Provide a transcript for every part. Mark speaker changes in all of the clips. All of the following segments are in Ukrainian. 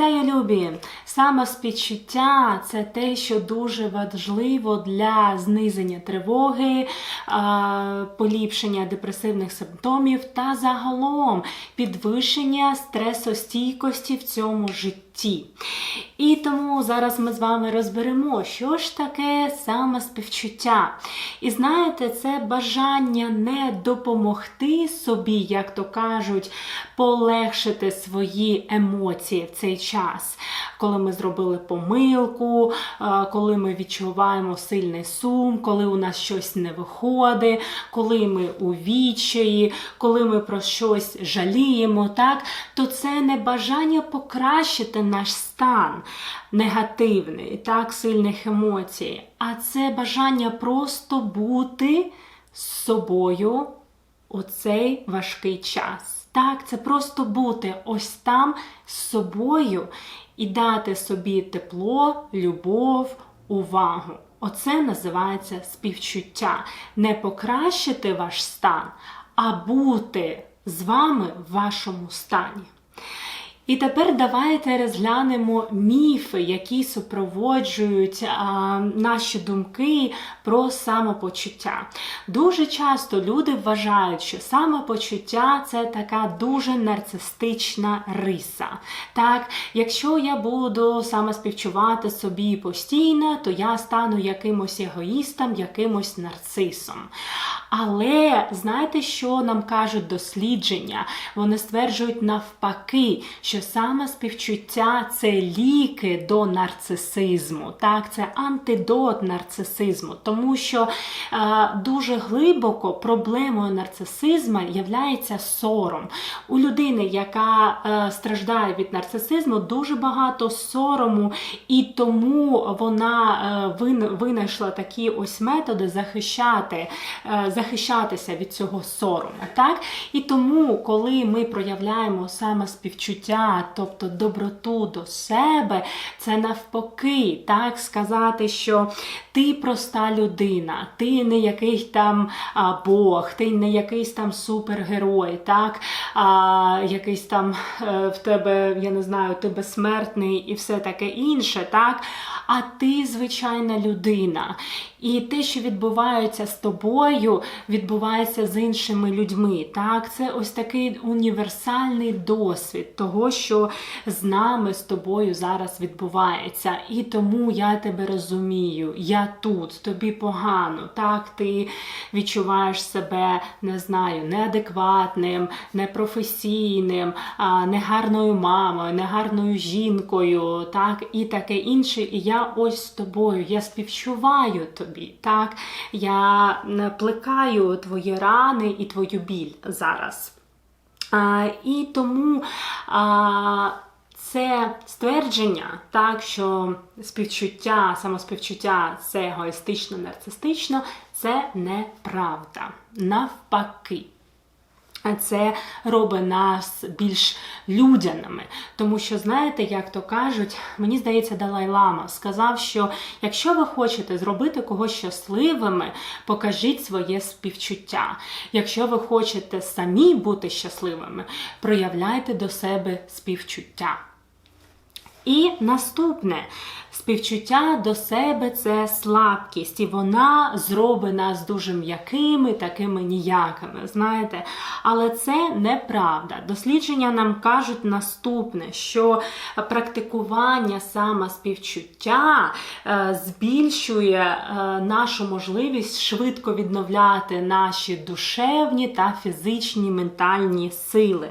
Speaker 1: Вітаю, любі! Самоспідчуття це те, що дуже важливо для знизення тривоги, поліпшення депресивних симптомів та загалом підвищення стресостійкості в цьому житті. І тому зараз ми з вами розберемо, що ж таке самоспівчуття. І знаєте, це бажання не допомогти собі, як то кажуть, полегшити свої емоції в цей час, коли ми зробили помилку, е, коли ми відчуваємо сильний сум, коли у нас щось не виходить, коли ми у відчаї, коли ми про щось жаліємо, так, то це не бажання покращити наш стан негативний, так, сильних емоцій, а це бажання просто бути з собою у цей важкий час. Так, це просто бути ось там з собою і дати собі тепло, любов, увагу. Оце називається співчуття. Не покращити ваш стан, а бути з вами в вашому стані. І тепер давайте розглянемо міфи, які супроводжують а, наші думки про самопочуття. Дуже часто люди вважають, що самопочуття це така дуже нарцистична риса. Так, якщо я буду саме співчувати собі постійно, то я стану якимось егоїстом, якимось нарцисом. Але знаєте, що нам кажуть дослідження? Вони стверджують навпаки, що саме співчуття це ліки до нарцисизму, так, це антидот нарцисизму, тому що е, дуже глибоко проблемою нарцисизму є сором. У людини, яка е, страждає від нарцисизму, дуже багато сорому, і тому вона е, винайшла такі ось методи захищати. Е, захищатися від цього сорому. Так? І тому, коли ми проявляємо саме співчуття, тобто доброту до себе, це навпаки, так сказати, що ти проста людина, ти не якийсь там Бог, ти не якийсь там супергерой, так? а, якийсь там е, в тебе, я не знаю, ти безсмертний і все таке інше. так? А ти звичайна людина. І те, що відбувається з тобою, відбувається з іншими людьми. Так, Це ось такий універсальний досвід того, що з нами, з тобою зараз відбувається. І тому я тебе розумію, я тут, тобі погано. Так, ти відчуваєш себе, не знаю, неадекватним, непрофесійним, негарною мамою, негарною жінкою, так, і таке інше. І я ось з тобою, я співчуваю тобі. Так, Я плекаю твої рани і твою біль зараз. А, І тому а, це ствердження, так, що співчуття, самоспівчуття це егоїстично, нарцистично, це неправда. Навпаки. Це робить нас більш людяними. Тому що, знаєте, як то кажуть, мені здається, Далай Лама сказав, що якщо ви хочете зробити когось щасливими, покажіть своє співчуття. Якщо ви хочете самі бути щасливими, проявляйте до себе співчуття. І наступне співчуття до себе це слабкість, і вона зробить нас дуже м'якими, такими ніякими. знаєте. Але це неправда. Дослідження нам кажуть наступне, що практикування саме співчуття е, збільшує е, нашу можливість швидко відновляти наші душевні та фізичні ментальні сили.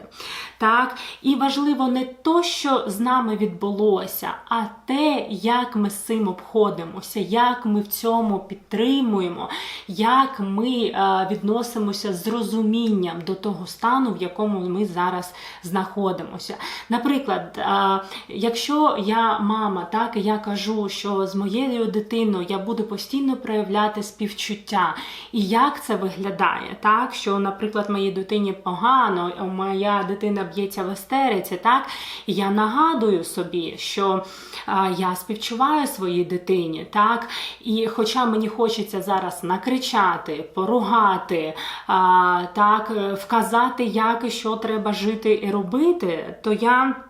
Speaker 1: Так? І важливо не то, що з нами відбулося, а те, як ми з цим обходимося, як ми в цьому підтримуємо, як ми е, відносимося з розумінням до того стану, в якому ми зараз знаходимося. Наприклад, е, якщо я мама, так, і я кажу, що з моєю дитиною я буду постійно проявляти співчуття, і як це виглядає, так, що, наприклад, моїй дитині погано, моя дитина б'ється в істериці, так? І я нагадую собі, що а, я співчуваю своїй дитині, так? І хоча мені хочеться зараз накричати, поругати, а, так, вказати, як і що треба жити і робити, то я.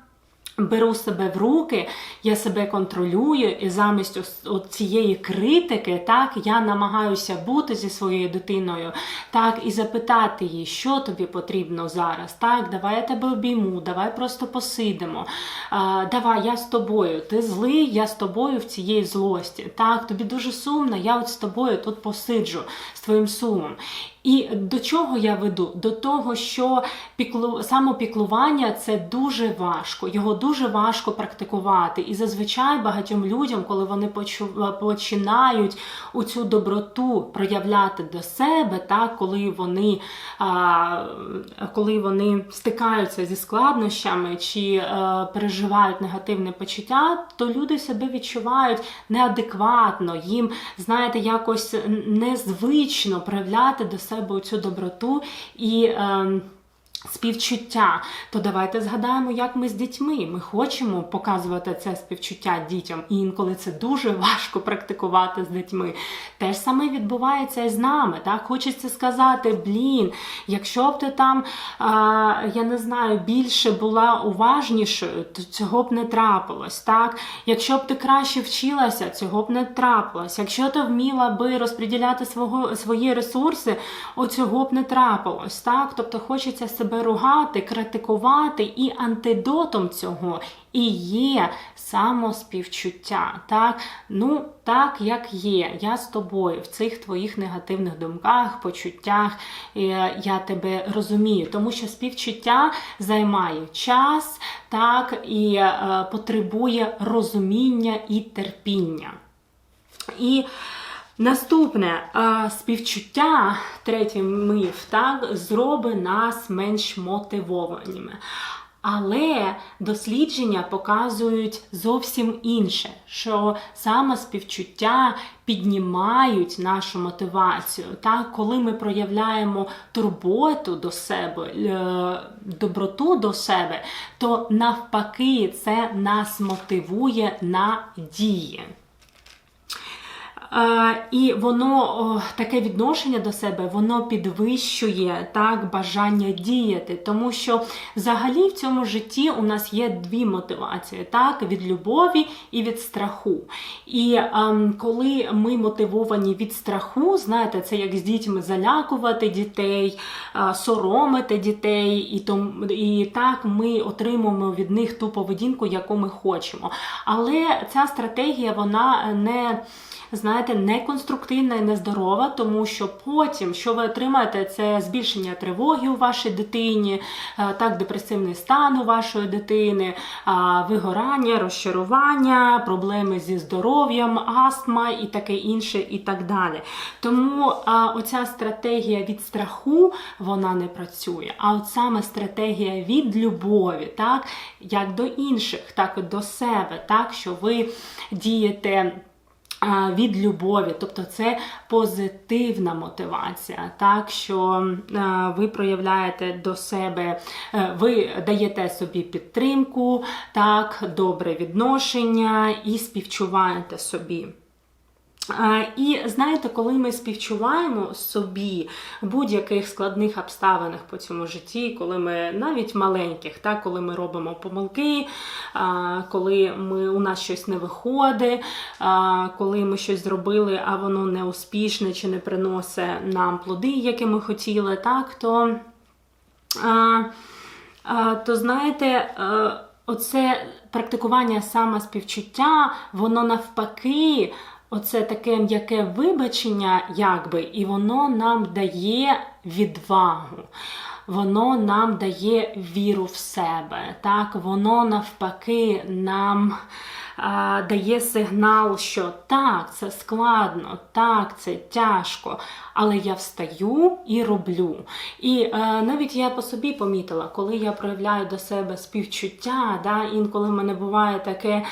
Speaker 1: Беру себе в руки, я себе контролюю, і замість цієї критики, так, я намагаюся бути зі своєю дитиною, так, і запитати її, що тобі потрібно зараз. Так, давай я тебе обійму, давай просто посидимо. А, давай, я з тобою. Ти злий, я з тобою в цієї злості. Так, тобі дуже сумно, я от з тобою тут посиджу з твоїм сумом. І до чого я веду? До того, що піклу... самопіклування це дуже важко, його дуже важко практикувати. І зазвичай багатьом людям, коли вони почу... починають у цю доброту проявляти до себе, так, коли вони, а, коли вони стикаються зі складнощами чи е, переживають негативне почуття, то люди себе відчувають неадекватно, їм, знаєте, якось незвично проявляти до себе цю доброту і. Е, Співчуття, то давайте згадаємо, як ми з дітьми. Ми хочемо показувати це співчуття дітям, і інколи це дуже важко практикувати з дітьми. Те ж саме відбувається і з нами. Так хочеться сказати: блін, якщо б ти там, а, я не знаю, більше була уважнішою, то цього б не трапилось. Так, якщо б ти краще вчилася, цього б не трапилось. Якщо ти вміла би розподіляти свого свої ресурси, оцього б не трапилось. Так, тобто хочеться себе ругати, критикувати, і антидотом цього і є самоспівчуття. Так, ну так як є, я з тобою в цих твоїх негативних думках, почуттях, е, я тебе розумію, тому що співчуття займає час, так і е, потребує розуміння і терпіння. І Наступне співчуття, третій міф, так, зробить нас менш мотивованими. Але дослідження показують зовсім інше, що саме співчуття піднімають нашу мотивацію. Так, коли ми проявляємо турботу до себе, е, доброту до себе, то навпаки це нас мотивує на дії. Е, і воно таке відношення до себе воно підвищує так бажання діяти, тому що взагалі в цьому житті у нас є дві мотивації: так від любові і від страху. І ем, коли ми мотивовані від страху, знаєте, це як з дітьми залякувати дітей, е, соромити дітей, і том, і так ми отримуємо від них ту поведінку, яку ми хочемо. Але ця стратегія вона не знаєте, не конструктивна і нездорова, тому що потім, що ви отримаєте, це збільшення тривоги у вашій дитині, е, так, депресивний стан у вашої дитини, вигорання, розчарування, проблеми зі здоров'ям, астма і таке інше, і так далі. Тому оця стратегія від страху вона не працює. А от саме стратегія від любові, так, як до інших, так і до себе, так, що ви дієте від любові, тобто це позитивна мотивація, так що ви проявляєте до себе, е, ви даєте собі підтримку, так, добре відношення і співчуваєте собі. І знаєте, коли ми співчуваємо собі будь-яких складних обставинах по цьому житті, коли ми навіть маленьких, так, коли ми робимо помилки, коли ми, у нас щось не виходить, коли ми щось зробили, а воно не успішне чи не приносить нам плоди, які ми хотіли, так, то, то знаєте, оце практикування самоспівчуття, воно навпаки. Оце таке м'яке вибачення, якби, і воно нам дає відвагу, воно нам дає віру в себе. Так, Воно навпаки нам а, дає сигнал, що так, це складно, так, це тяжко, але я встаю і роблю. І а, навіть я по собі помітила, коли я проявляю до себе співчуття, да, інколи в мене буває таке.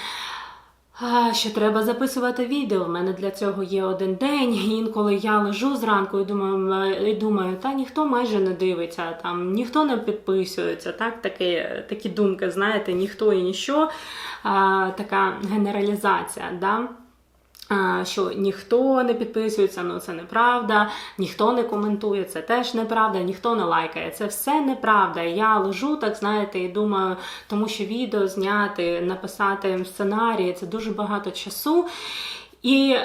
Speaker 1: Що треба записувати відео. У мене для цього є один день. Інколи я лежу зранку і думаю, і думаю, та ніхто майже не дивиться, там ніхто не підписується. Так, такі, такі думки, знаєте, ніхто і ніщо. А, Така генералізація. Да? Що ніхто не підписується, ну це неправда, ніхто не коментує, це теж неправда, ніхто не лайкає. Це все неправда. Я лежу, так знаєте, і думаю, тому що відео зняти, написати сценарії це дуже багато часу. І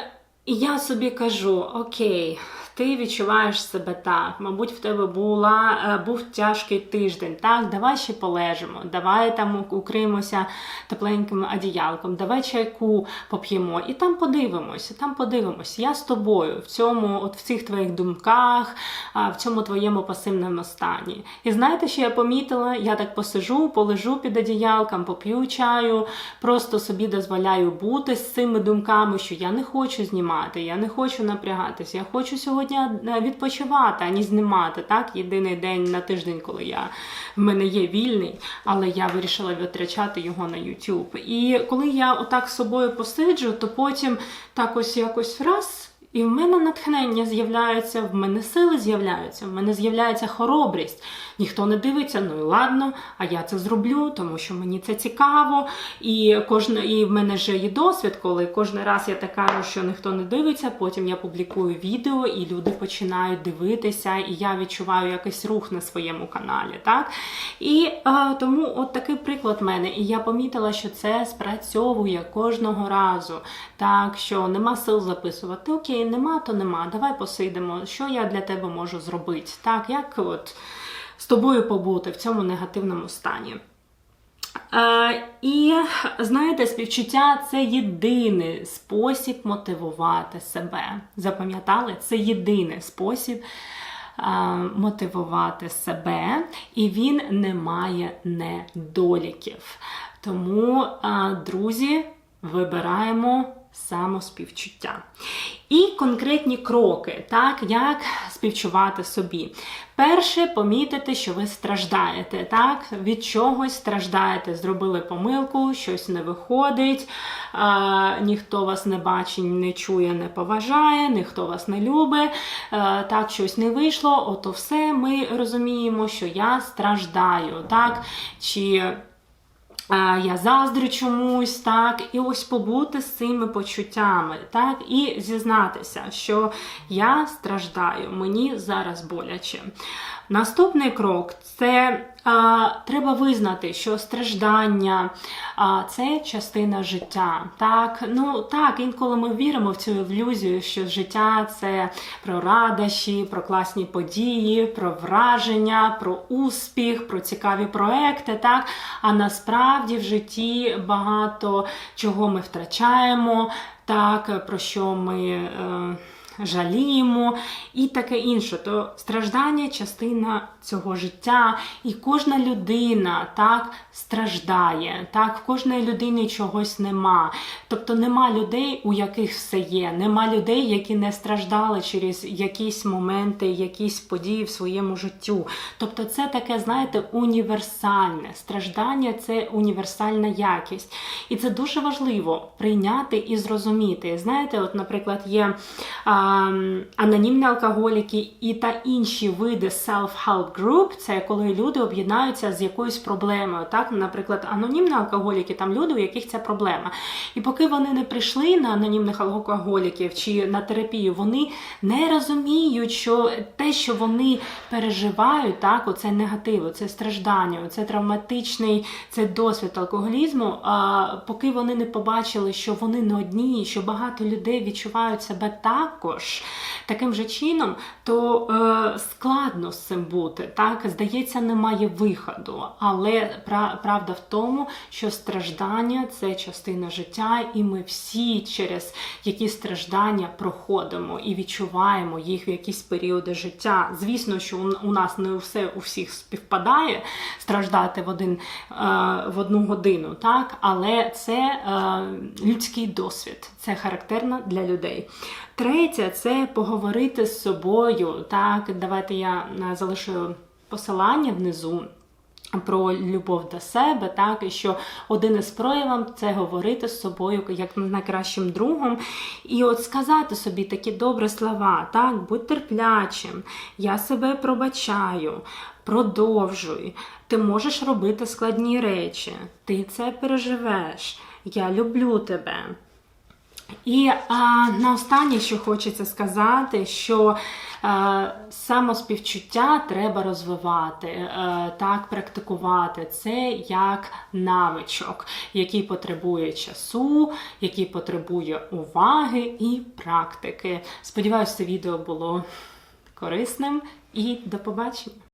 Speaker 1: і я собі кажу: окей, ти відчуваєш себе так. Мабуть, в тебе була, е, був тяжкий тиждень. Так, давай ще полежимо, давай там укримося тепленьким одіялком, давай чайку поп'ємо і там подивимося. Там подивимось. Я з тобою в цьому, от в цих твоїх думках, в цьому твоєму пасивному стані. І знаєте, що я помітила? Я так посижу, полежу під одіялком, поп'ю чаю, просто собі дозволяю бути з цими думками, що я не хочу знімати, я не хочу напрягатися, я хочу сьогодні сьогодні відпочивати, ані знімати. Так, єдиний день на тиждень, коли я в мене є вільний, але я вирішила витрачати його на YouTube. І коли я отак з собою посиджу, то потім так ось якось раз. І в мене натхнення з'являється, в мене сили з'являються, в мене з'являється хоробрість. Ніхто не дивиться, ну і ладно, а я це зроблю, тому що мені це цікаво. І кожна, і в мене вже є досвід, коли кожен раз я так кажу, що ніхто не дивиться, потім я публікую відео, і люди починають дивитися, і я відчуваю якийсь рух на своєму каналі. так? І е, тому от такий приклад в мене. І я помітила, що це спрацьовує кожного разу. Так, що нема сил записувати. Окей, нема, то нема. Давай посидимо. Що я для тебе можу зробити? Так, як от з тобою побути в цьому негативному стані. Е, і знаєте, співчуття це єдиний спосіб мотивувати себе. Запам'ятали? Це єдиний спосіб е, мотивувати себе, і він не має недоліків. Тому, е, друзі, вибираємо самоспівчуття. І конкретні кроки, так, як співчувати собі. Перше, помітити, що ви страждаєте, так, від чогось страждаєте, зробили помилку, щось не виходить, а, ніхто вас не бачить, не чує, не поважає, ніхто вас не любить, а, так, щось не вийшло, ото все ми розуміємо, що я страждаю, так, чи я заздрю чомусь, так, і ось побути з цими почуттями, так, і зізнатися, що я страждаю, мені зараз боляче. Наступний крок це а, треба визнати, що страждання а, це частина життя. Так, ну так, інколи ми віримо в цю ілюзію, що життя це про радощі, про класні події, про враження, про успіх, про цікаві проекти. Так, а насправді в житті багато чого ми втрачаємо, так, про що ми. Е, жаліємо і таке інше. То страждання частина цього життя, і кожна людина так страждає. Так, в кожної людини чогось нема. Тобто нема людей, у яких все є, нема людей, які не страждали через якісь моменти, якісь події в своєму життю. Тобто, це таке, знаєте, універсальне страждання це універсальна якість. І це дуже важливо прийняти і зрозуміти. Знаєте, от, наприклад, є анонімні алкоголіки і та інші види self-help group, це коли люди об'єднаються з якоюсь проблемою. Так, Наприклад, анонімні алкоголіки, там люди, у яких ця проблема. І поки вони не прийшли на анонімних алкоголіків чи на терапію, вони не розуміють, що те, що вони переживають, так, оце негатив, це страждання, це травматичний це досвід алкоголізму. А поки вони не побачили, що вони не одні, що багато людей відчувають себе також таким же чином, то е, складно з цим бути. Так, здається, немає виходу. Але правда в тому, що страждання це частина життя, і ми всі через якісь страждання проходимо і відчуваємо їх в якісь періоди життя. Звісно, що у нас не все у всіх співпадає страждати в один е, в одну годину, так, але це е, людський досвід, це характерно для людей. Третє це поговорити з собою. Так, давайте я залишу посилання внизу. Про любов до себе, так, і що один із проявів це говорити з собою як найкращим другом, і от сказати собі такі добрі слова, так, будь терплячим, я себе пробачаю, продовжуй, ти можеш робити складні речі, ти це переживеш, я люблю тебе. І а, наостаннє, що хочеться сказати, що е, самоспівчуття треба розвивати, е, так практикувати це як навичок, який потребує часу, який потребує уваги і практики. Сподіваюся, це відео було корисним і до побачення!